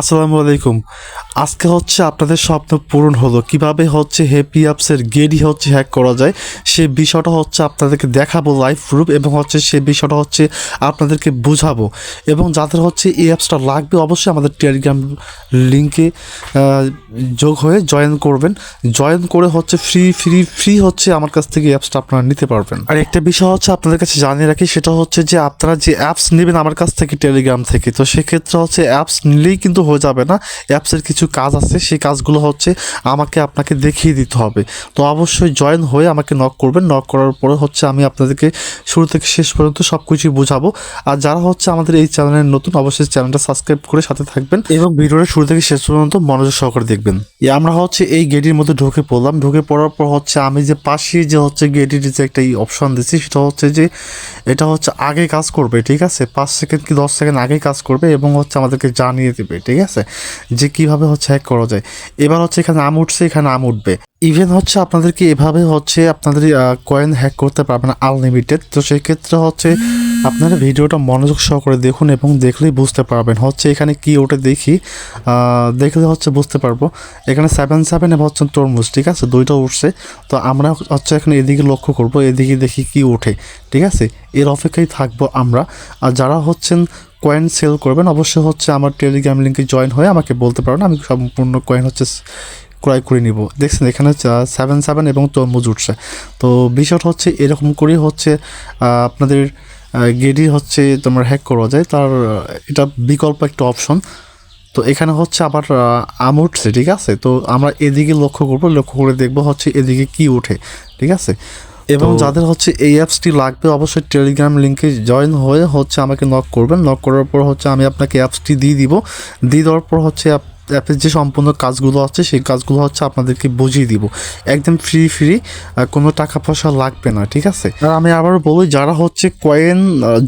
আসসালামু আলাইকুম। আজকে হচ্ছে আপনাদের স্বপ্ন পূরণ হলো। কীভাবে হচ্ছে হ্যাপি অ্যাপসের গেডি হচ্ছে হ্যাক করা যায়, সে বিষয়টা হচ্ছে আপনাদেরকে দেখাবো লাইভ প্রুফ এবং হচ্ছে সে বিষয়টা হচ্ছে আপনাদেরকে বুঝাবো। এবং যাদের হচ্ছে এই অ্যাপসটা লাগবে অবশ্যই আমাদের টেলিগ্রাম লিঙ্কে যোগ হয়ে জয়েন করবেন। জয়েন করে হচ্ছে ফ্রি ফ্রি ফ্রি হচ্ছে আমার কাছ থেকে অ্যাপসটা আপনারা নিতে পারবেন। আর একটা বিষয় হচ্ছে আপনাদের কাছে জানিয়ে রাখি, সেটা হচ্ছে যে আপনারা যে অ্যাপস নেবেন আমার কাছ থেকে টেলিগ্রাম থেকে, তো সেক্ষেত্রে হচ্ছে অ্যাপস নিলেই কিন্তু হয়ে যাবে না। অ্যাপসের কিছু কাজ আছে, সেই কাজগুলো হচ্ছে আমাকে আপনাকে দেখিয়ে দিতে হবে। তো অবশ্যই জয়েন হয়ে আমাকে নক করবেন। নক করার পরে হচ্ছে আমি আপনাদেরকে শুরু থেকে শেষ পর্যন্ত সব কিছুই বোঝাবো। আর যারা হচ্ছে আমাদের এই চ্যানেলের নতুন, অবশ্যই চ্যানেলটা সাবস্ক্রাইব করে সাথে থাকবেন এবং ভিডিওটা শুরু থেকে শেষ পর্যন্ত মনোযোগ সহকারে দেখবেন। আমরা হচ্ছে এই গেটির মধ্যে ঢুকে পড়লাম। ঢুকে পড়ার পর হচ্ছে আমি যে পাশে যে হচ্ছে গেটির যে একটা এই অপশন দিচ্ছি, সেটা হচ্ছে যে এটা হচ্ছে আগে কাজ করবে, ঠিক আছে? পাঁচ সেকেন্ড কি দশ সেকেন্ড আগে কাজ করবে এবং হচ্ছে আমাদেরকে জানিয়ে দেবে, ঠিক আছে? যে কীভাবে হচ্ছে হ্যাক করা যায়। এবার হচ্ছে এখানে আম উঠছে, এখানে আম উঠবে। ইভেন হচ্ছে আপনাদেরকে এভাবে হচ্ছে আপনাদের কয়েন হ্যাক করতে পারবেন আনলিমিটেড তো সেই ক্ষেত্রে হচ্ছে আপনারা ভিডিওটা মনোযোগ সহকারে দেখুন এবং দেখলেই বুঝতে পারবেন। হচ্ছে এখানে কি ওঠে দেখি দেখলে হচ্ছে বুঝতে পারব। এখানে সেভেন সেভেন এবং হচ্ছে তরমুজ, ঠিক আছে? দুইটা উঠছে। তো আমরা হচ্ছে এখানে এদিকে লক্ষ্য করব, এদিকে দেখি কি ওঠে, ঠিক আছে? এর অপেক্ষায় থাকব আমরা। আর যারা হচ্ছেন কয়েন সেল করবেন, অবশ্যই হচ্ছে আমার টেলিগ্রাম লিঙ্কে জয়েন হয়ে আমাকে বলতে পারেন আমি সম্পূর্ণ কয়েন হচ্ছে ক্রয় করে নিব। দেখছেন, এখানে সেভেন সেভেন এবং তরমুজ উঠছে। তো বিষয়টা হচ্ছে এরকম করেই হচ্ছে আপনাদের গেডি হচ্ছে তোমার হ্যাক করা যায় তার, এটা বিকল্প একটা অপশন তো এখানে হচ্ছে আবার আম উঠছে, ঠিক আছে? তো আমরা এদিকে লক্ষ্য করব, লক্ষ্য করে দেখব হচ্ছে এদিকে কি ওঠে ঠিক আছে? এবং যাদের হচ্ছে এই অ্যাপসটি লাগবে অবশ্যই টেলিগ্রাম লিঙ্কে জয়েন হয়ে হচ্ছে আমাকে নক করবেন। নক করার পর হচ্ছে আমি আপনাকে অ্যাপসটি দিয়ে দিব। দিয়ে দেওয়ার পর হচ্ছে অ্যাপের যে সম্পূর্ণ কাজগুলো আছে, সেই কাজগুলো হচ্ছে আপনাদেরকে বুঝিয়ে দিব। একদম ফ্রি ফ্রি কোনো টাকা পয়সা লাগবে না, ঠিক আছে? আর আমি আবার বলি, যারা হচ্ছে কয়েন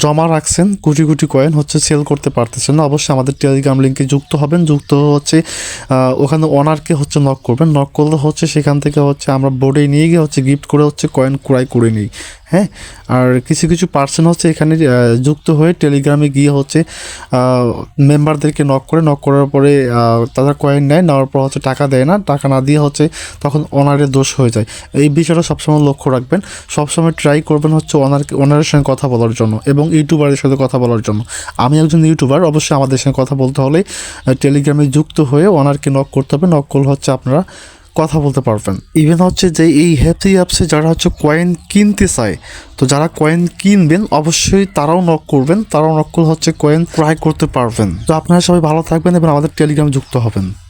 জমা রাখছেন, কোটি কোটি কয়েন হচ্ছে সেল করতে পারতেছেন না, অবশ্যই আমাদের টেলিগ্রাম লিঙ্কে যুক্ত হবেন। যুক্ত হচ্ছে ওখানে ওনারকে হচ্ছে নক করবেন। নক করলে হচ্ছে সেখান থেকে হচ্ছে আমরা বোর্ডে নিয়ে গিয়ে হচ্ছে গিফট করে হচ্ছে কয়েন ক্রয় করে নিই। হ্যাঁ? আর কিছু কিছু পার্সন হচ্ছে এখানে যুক্ত হয়ে টেলিগ্রামে গিয়ে হচ্ছে মেম্বারদেরকে নক করে নক করার পরে তারা কয়েন নেয়, নেওয়ার পর হচ্ছে টাকা দেয় না, টাকা না দিয়ে হচ্ছে তখন ওনারের দোষ হয়ে যায়। এই বিষয়টা সবসময় লক্ষ্য রাখবেন। সবসময় ট্রাই করবেন হচ্ছে ওনারকে ওনারের সঙ্গে কথা বলার জন্য এবং ইউটিউবারের সাথে কথা বলার জন্য। আমি একজন ইউটিউবার অবশ্যই আমাদের সঙ্গে কথা বলতে হলে টেলিগ্রামে যুক্ত হয়ে ওনারকে নক করতে হবে। নক করলে হচ্ছে আপনারা কথা বলতে পারবেন। ইভেন হচ্ছে যে এই হ্যাপি অ্যাপসে যারা হচ্ছে কয়েন কিনতে চায়, তো যারা কয়েন কিনবেন, অবশ্যই তারাও নক করবেন, তারাও নক হচ্ছে কয়েন ক্রয় করতে পারবেন। তো আপনারা সবাই ভালো থাকবেন এবং আমাদের টেলিগ্রাম যুক্ত হবেন।